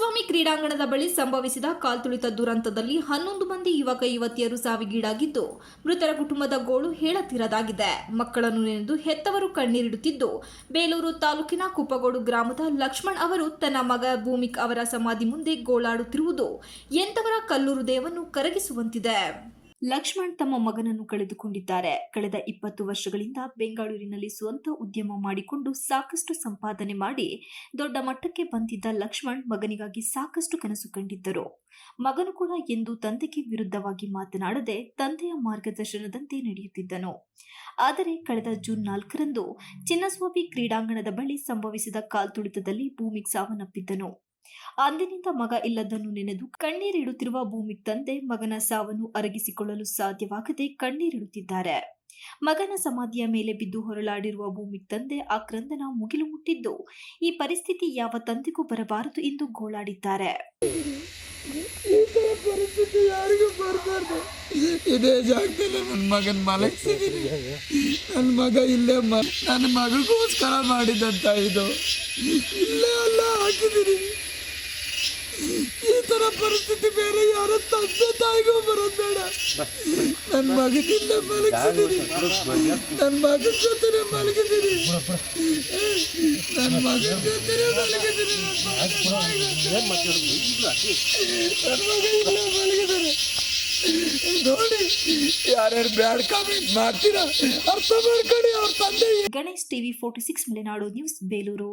ಕ್ರೀಡಾಂಗಣದ ಬಳಿ ಸಂಭವಿಸಿದ ಕಾಲ್ತುಳಿತ ದುರಂತದಲ್ಲಿ ಹನ್ನೊಂದು ಮಂದಿ ಯುವಕ ಯುವತಿಯರು ಸಾವಿಗೀಡಾಗಿದ್ದು, ಮೃತರ ಕುಟುಂಬದ ಗೋಳು ಹೇಳತೀರದಾಗಿದೆ ಮಕ್ಕಳನ್ನು ನೆನೆದು ಹೆತ್ತವರು ಕಣ್ಣೀರಿಡುತ್ತಿದ್ದು, ಬೇಲೂರು ತಾಲೂಕಿನ ಕುಪ್ಪಗೋಡು ಗ್ರಾಮದ ಲಕ್ಷ್ಮಣ್ ಅವರು ತನ್ನ ಮಗ ಭೂಮಿಕ್ ಅವರ ಸಮಾಧಿ ಮುಂದೆ ಗೋಳಾಡುತ್ತಿರುವುದು ಎಂತವರ ಕಲ್ಲೂರು ದೇವನ್ನು ಕರಗಿಸುವಂತಿದೆ. ಲಕ್ಷ್ಮಣ್ ತಮ್ಮ ಮಗನನ್ನು ಕಳೆದುಕೊಂಡಿದ್ದಾರೆ. ಕಳೆದ ಇಪ್ಪತ್ತು ವರ್ಷಗಳಿಂದ ಬೆಂಗಳೂರಿನಲ್ಲಿ ಸ್ವಂತ ಉದ್ಯಮ ಮಾಡಿಕೊಂಡು ಸಾಕಷ್ಟು ಸಂಪಾದನೆ ಮಾಡಿ ದೊಡ್ಡ ಮಟ್ಟಕ್ಕೆ ಬಂದಿದ್ದ ಲಕ್ಷ್ಮಣ್ ಮಗನಿಗಾಗಿ ಸಾಕಷ್ಟು ಕನಸು ಕಂಡಿದ್ದರು. ಮಗನು ಕೂಡ ಎಂದು ತಂದೆಗೆ ವಿರುದ್ಧವಾಗಿ ಮಾತನಾಡದೆ ತಂದೆಯ ಮಾರ್ಗದರ್ಶನದಂತೆ ನಡೆಯುತ್ತಿದ್ದನು. ಆದರೆ ಕಳೆದ ಜೂನ್ ನಾಲ್ಕರಂದು ಚಿನ್ನಸ್ವಾಮಿ ಕ್ರೀಡಾಂಗಣದ ಬಳಿ ಸಂಭವಿಸಿದ ಕಾಲ್ತುಳಿತದಲ್ಲಿ ಭೂಮಿಗೆ ಸಾವನ್ನಪ್ಪಿದ್ದನು. ಅಂದಿನಿಂದ ಮಗ ಇಲ್ಲದನ್ನು ನೆನೆದು ಕಣ್ಣೀರಿಡುತ್ತಿರುವ ಭೂಮಿ ತಂದೆ ಮಗನ ಸಾವನ್ನು ಅರಗಿಸಿಕೊಳ್ಳಲು ಸಾಧ್ಯವಾಗದೆ ಕಣ್ಣೀರಿಡುತ್ತಿದ್ದಾರೆ ಮಗನ ಸಮಾಧಿಯ ಮೇಲೆ ಬಿದ್ದು ಹೊರಳಾಡಿರುವ ಭೂಮಿ ತಂದೆ ಆ ಕ್ರಂದನ ಮುಗಿಲು ಮುಟ್ಟಿದ್ದು, ಈ ಪರಿಸ್ಥಿತಿ ಯಾವ ತಂದೆಗೂ ಬರಬಾರದು ಎಂದು ಗೋಳಾಡಿದ್ದಾರೆ. ಇದೇ ಜಾಗದಲ್ಲಿ ಮಗನ ನನ್ನ ಮಗ ಇಲ್ಲೇ ನನ್ನ ಮಗಳಿಗೋಸ್ಕರ ಮಾಡಿದಂತ ಇದು. ಇಲ್ಲೇ ಅಲ್ಲ ಪರಿಸ್ಥಿತಿ ಬೇರೆ, ಯಾರ ತಂದೆ ತಾಯಿಗೂ ಬರೋದು ಬೇಡ. ನನ್ನ ಮಗದಿಂದ ಮಲಗಿಸಿದ್ದೀನಿ ನನ್ನ ಮಗನ ಜೊತೆನೆ ಮಲಗಿದ್ದೀನಿ ನನ್ನ ಮಗನ ಜೊತೆನೆ ಮಲಗಿದ್ದೀನಿ ನನ್ನ ಮಗ ಇಲ್ಲ ಮಲಗಿದ್ದಾರೆ ಮಾಡ್ತೀರಾ, ಅರ್ಥ ಮಾಡ್ಕೊಳ್ಳಿ, ಅವ್ರ ತಂದೆ Ganesh TV forty six, Malenadu news, Belur.